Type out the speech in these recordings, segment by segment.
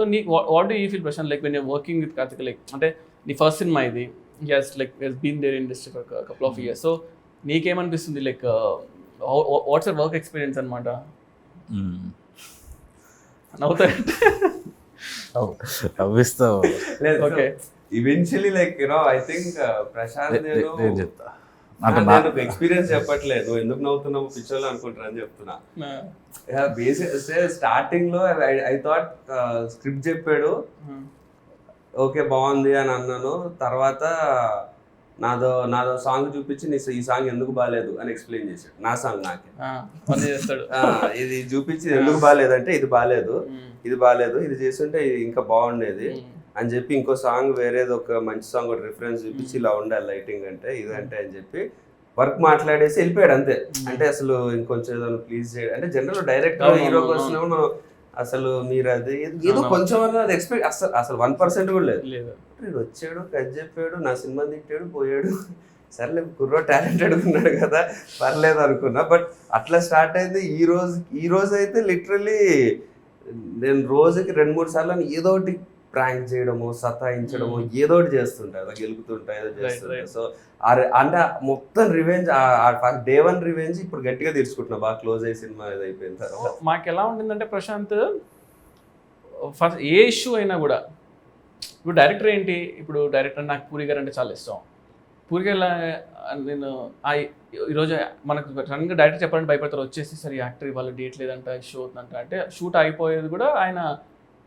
So నీ what do you feel Prashanth like when you working with Karthik like అంటే నీ first cinema ఇది he's like he's been there industry for couple of years so నీకేమనిపిస్తుంది like what's work experience అనమాట నవ్విస్తావు. Okay eventually like you know I think Prashanth నేను చెప్తా. అంటే అంటే నా- నేను ఎక్స్పీరియన్స్ చెప్పట్లేదు. నువ్వు ఎందుకు నవ్వుతున్నావు? పిచ్చోళ్ళు అనుకుంటారు అని చెప్తున్నా. బేసిక్ స్టార్టింగ్లో ఐ థాట్ స్క్రిప్ట్ చెప్పాడు. ఓకే బాగుంది అని అన్నాను. తర్వాత నాదో నాదో సాంగ్ చూపించి నీ ఈ సాంగ్ ఎందుకు బాగాలేదు అని ఎక్స్ప్లెయిన్ చేశాడు. నా సాంగ్ నాకే. పని చేస్తాడు. ఆ, ఇది చూపించి ఎందుకు బాగాలేదంటే ఇది బాగాలేదు ఇది బాగాలేదు ఇది చేస్తుంటే ఇది ఇంకా బాగుండేది. అని చెప్పి ఇంకో సాంగ్ వేరేది ఒక మంచి సాంగ్ ఒక రిఫరెన్స్ చూపించి ఇలా ఉండాలి లైటింగ్ అంటే ఇదంటే అని చెప్పి వర్క్ మాట్లాడేసి వెళ్ళిపోయాడు అంతే. అంటే అసలు ఇంకొంచెం ఏదో ప్లీజ్ చేయడం అంటే జనరల్ డైరెక్ట్ హీరోకి వచ్చినప్పుడు మనం అసలు మీరు అది ఏదో-. కొంచెం అది ఎక్స్పెక్ట్ అసలు అసలు వన్ పర్సెంట్ కూడా లేదు. లేదు. వీడు వచ్చాడు కట్ చెప్పాడు నా సినిమా తిట్టాడు పోయాడు. సర్లే కుర్రో టాలెంటెడ్ ఉన్నాడు కదా పర్లేదు అనుకున్నా. బట్ అట్లా స్టార్ట్ అయింది. ఈ రోజు ఈ రోజు అయితే లిటరలీ నేను రోజుకి రెండు మూడు సార్లు ఏదో ఒకటి ప్రాంక్ చేయడము సతాయించడము ఏదో ఒకటి చేస్తుంటా ఏదో గెలుపుతుంటా ఏదో చేస్తుంటా right. సో అంటే మొత్తం రివెంజ్ డే వన్ రివెంజ్ ఇప్పుడు గట్టిగా తీర్చుకుంటున్నా. బాగా క్లోజ్ అయ్యి సినిమా ఇది అయిపోయిన తర్వాత. మాకు ఎలా ఉండిందంటే ప్రశాంత్ ఫస్ట్ ఏ ఇష్యూ అయినా కూడా ఇప్పుడు డైరెక్టర్ ఏంటి? ఇప్పుడు డైరెక్టర్ నాకు పూరి గారు అంటే చాలా ఇష్టం. పూరి గారు నేను ఆ ఈరోజు మనకు సడన్గా డైరెక్టర్ చెప్పాలంటే భయపడతారు. వచ్చేసి సరే యాక్టర్ ఇవాళ డేట్ లేదంట ఇష్యూ అవుతుందంట అంటే షూట్ అయిపోయేది కూడా ఆయన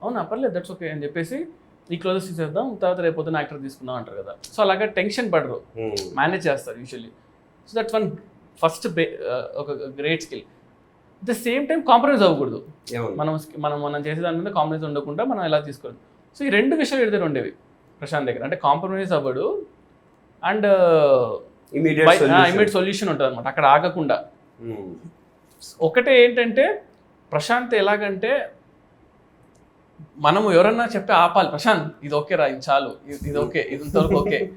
అవునా పర్లేదు దట్స్ ఓకే అని చెప్పేసి ఈ క్లోజెస్ తీసేద్దాం తర్వాత రేపు పొద్దున యాక్టర్ తీసుకుందాం అంటారు కదా. సో అలాగా టెన్షన్ పడరు. Hmm. మేనేజ్ చేస్తారు usually so that's one first ఒక great skill the same time compromise అవ్వకూడదు? మనం మనం మనం చేసే దాని మీద కాంప్రమైజ్ ఉండకుండా మనం ఎలా తీసుకోవాలి? సో ఈ రెండు విషయాలు ఎదురు ఉండేవి ప్రశాంత్ దగ్గర. అంటే కాంప్రమైజ్ అవ్వడు. అండ్. ఇమీడియట్ సొల్యూషన్ ఉంటుంది అనమాట అక్కడ ఆగకుండా. Hmm. ఒకటే ఏంటంటే ప్రశాంత్ ఎలాగంటే మనము ఎవరన్నా చెప్పి ఆపాలి. ప్రశాంత్ ఇది ఓకే రా ఇది చాలు. ఇది- ఓకే ఇది ఇంతవరకు ఓకే.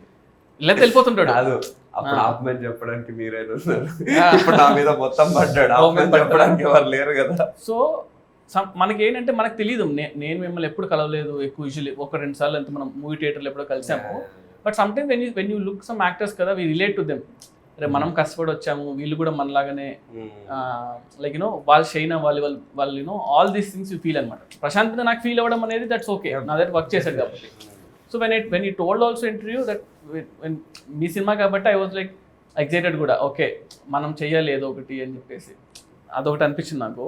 ఇలా వెళ్ళిపోతుంటాడు. కాదు అప్పుడు ఆ. ఆపమని చెప్పడానికి మీరైనా ఉన్నారు ఆ. ఇప్పుడు నా మీద మొత్తం పడ్డాడు. ఆపమని. చెప్పడానికి ఎవరు లేరు కదా. సో మనకి ఏంటంటే మనకు తెలియదు నేను మిమ్మల్ని ఎప్పుడు కలవలేదు ఎక్కువ యూజువల్లీ ఒక రెండు సార్లు ఎంత మనం మూవీ థియేటర్లో ఎప్పుడో కలిసాము. But some time when you when you look some actors కదా వీ రిలేట్ టు దెమ్. అరే మనం కష్టపడి వచ్చాము వీళ్ళు కూడా మనలాగానే లైక్ యూనో వాళ్ళు షైన్ అవ్వాలి వాళ్ళు వాళ్ళు you know all these things you feel అనమాట ప్రశాంత్ నాకు ఫీల్ అవ్వడం అనేది దట్స్ ఓకే నా దగ్గర వర్క్ చేశాడు కాబట్టి. So when it when you told also interview that me cinema కాబట్టి ఐ వాజ్ లైక్ ఎగ్జైటెడ్ కూడా. ఓకే మనం చెయ్యాలి ఏదో ఒకటి అని చెప్పేసి. అదొకటి అనిపించింది నాకు.